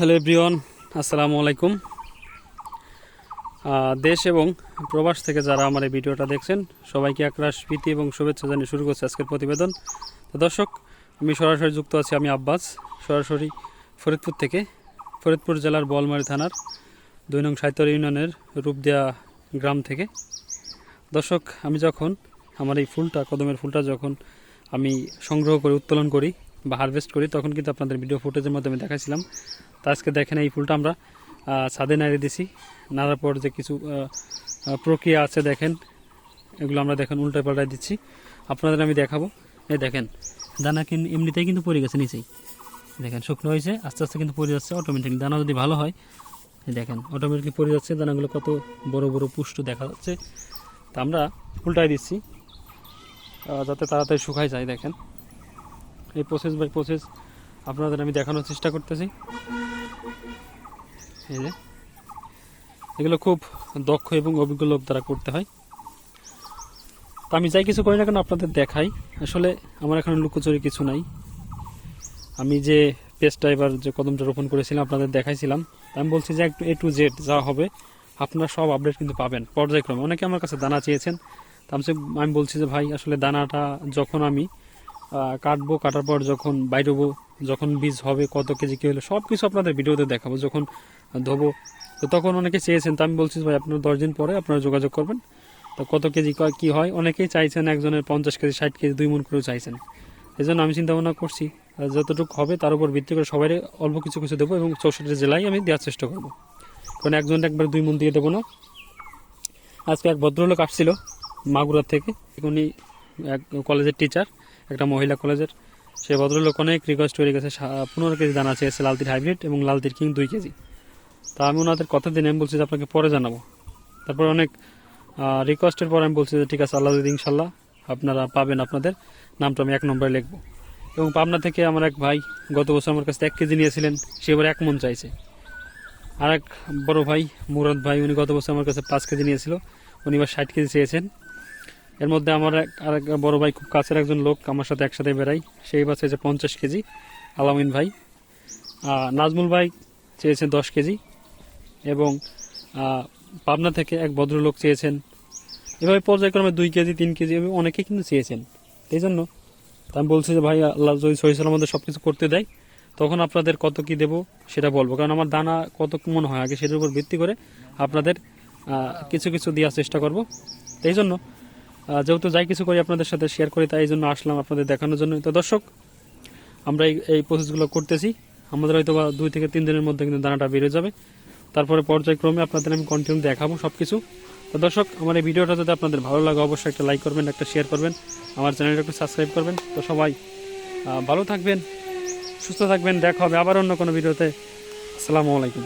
Hello everyone, আসসালামু আলাইকুম। দেশ এবং প্রবাস থেকে যারা আমার এই ভিডিওটা দেখছেন, সবাইকে একরাশ প্রীতি এবং শুভেচ্ছা জানিয়ে শুরু করছে আজকের প্রতিবেদন। তো দর্শক, আমি সরাসরি যুক্ত আছি আমি আব্বাস, সরাসরি ফরিদপুর থেকে। ফরিদপুর জেলার বলমারি থানার দুই নং সাহিত্য ইউনিয়নের রূপদিয়া গ্রাম থেকে। দর্শক, আমি যখন আমার এই ফুলটা, কদমের ফুলটা যখন আমি সংগ্রহ করে, উত্তোলন করি বা হারভেস্ট করি, তখন কিন্তু আপনাদের ভিডিও ফুটেজের মাধ্যমে দেখাইছিলাম। তো আজকে দেখেন এই ফুলটা আমরা ছাদে নাড়ে দিছি। নাড়ার পর যে কিছু প্রক্রিয়া আছে দেখেন, এগুলো আমরা দেখেন উল্টায় পাল্টায় দিচ্ছি। আপনাদের আমি দেখাবো। এই দেখেন, দানা কিন্তু এমনিতেই কিন্তু পড়ে গেছে নিচেই। দেখেন, শুকনো হয়েছে, আস্তে আস্তে কিন্তু পড়ে যাচ্ছে অটোমেটিক দানা যদি ভালো হয় দেখেন অটোমেটিকলি পড়ে যাচ্ছে। দানাগুলো কত বড় বড় পুষ্ট দেখা যাচ্ছে। তা আমরা উল্টায় দিচ্ছি যাতে তাড়াতাড়ি শুকায় যায়, দেখেন। এই প্রসেস বাই প্রসেস আপনাদের আমি দেখানোর চেষ্টা করতেছি। এই যে। এগুলো খুব দক্ষ এবং অভিজ্ঞ লোক দ্বারা করতে হয়। তো আমি যাই কিছু করি না কেন আপনাদের দেখাই। আসলে আমার এখানে লুকোচুরি কিছু নাই। আমি যে পেস্টটা এবার যে কদমটা রোপণ করেছিলাম, আপনাদের দেখাইছিলাম। আমি বলছি যে একটু এ টু জেড যা হবে, আপনারা সব আপডেট কিন্তু পাবেন পর্যায়ক্রমে। অনেকে আমার কাছে দানা চেয়েছেন। আমি বলছি যে ভাই, আসলে দানাটা যখন আমি কাটবো, কাটার পর যখন বাইরবো, যখন বীজ হবে, কত কেজি কী হলো সব কিছু আপনাদের ভিডিওতে দেখাবো, যখন ধোবো। তো তখন অনেকে চেয়েছেন, তো আমি বলছি, ভাই, আপনার দশ দিন পরে আপনারা যোগাযোগ করবেন। তো কত কেজি ক- হয়? অনেকেই চাইছেন একজনের পঞ্চাশ কেজি, ষাট কেজি, দুই মন করেও চাইছেন। এই জন্য আমি চিন্তা ভাবনা করছি যতটুকু হবে তার উপর ভিত্তি করে সবাই অল্প কিছু কিছু দেবো এবং চৌষট্টি জেলায় আমি দেওয়ার চেষ্টা করব। কারণ একজন একবার দুই মন দিয়ে দেবো না। আজকে এক ভদ্রলোক আসছিল মাগুরার থেকে, উনি এক কলেজের টিচার একটা মহিলা কলেজের। সে ভদ্রলোক অনেক রিকোয়েস্ট হয়ে গেছে পনেরো কেজি দানা চেয়েছে লালতির হাইব্রিড এবং লালতির কিং দুই কেজি। তা আমি ওনাদের কথা দিন আমি বলছি যে আপনাকে পরে জানাব। তারপরে অনেক রিকোয়েস্টের পর আমি বলছি যে ঠিক আছে, আল্লাহ যদি ইনশাল্লাহ আপনারা পাবেন আপনাদের। নামটা আমি এক নম্বরে লিখব। এবং পাবনা থেকে আমার এক ভাই গত বছর আমার কাছে এক কেজি নিয়েছিলেন, সে এবার এক মন চাইছে। আর এক বড় ভাই, মুরাদ ভাই, উনি গত বছর আমার কাছে পাঁচ কেজি নিয়েছিল, উনি এবার ষাট কেজি চেয়েছেন। এর মধ্যে আমার আরেক বড় ভাই খুব কাছের একজন লোক, আমার সাথে একসাথে বেড়াই। সেই এবার চেয়েছে পঞ্চাশ কেজি, আলামিন ভাই। নাজমুল ভাই চেয়েছেন দশ কেজি এবং পাবনা থেকে এক ভদ্রলোক চেয়েছেন। এভাবে পর্যায়ক্রমে দুই কেজি, তিন কেজি এবং অনেকেই কিন্তু চেয়েছেন। এই জন্য আমি বলছি যে, ভাই, আল্লাহ যদি সহিসাল আমাদের সব কিছু করতে দেয়, তখন আপনাদের কত কি দেবো সেটা বলব। কারণ আমার দানা কত মনে হয়, আগে সেটার উপর ভিত্তি করে আপনাদের কিছু কিছু দেওয়ার চেষ্টা করব। এই জন্য যেহেতু যাই কিছু করি আপনাদের সাথে শেয়ার করি, তাই এই জন্য আসলাম আপনাদের দেখানোর জন্য। তো দর্শক, আমরা এই এই প্রসেসগুলো করতেছি। আমাদের হয়তো বা দুই থেকে তিন দিনের মধ্যে কিন্তু দানাটা বেড়ে যাবে। তারপরে পর্যায়ক্রমে আপনাদের আমি কন্টিনিউ দেখাবো সব কিছু তো দর্শক, আমার এই ভিডিওটা যদি আপনাদের ভালো লাগে, অবশ্যই একটা লাইক করবেন, একটা শেয়ার করবেন। আমার চ্যানেলটা একটু সাবস্ক্রাইব করবেন। তো সবাই ভালো থাকবেন, সুস্থ থাকবেন। দেখা হবে আবার অন্য কোনো ভিডিওতে। আসসালামু আলাইকুম।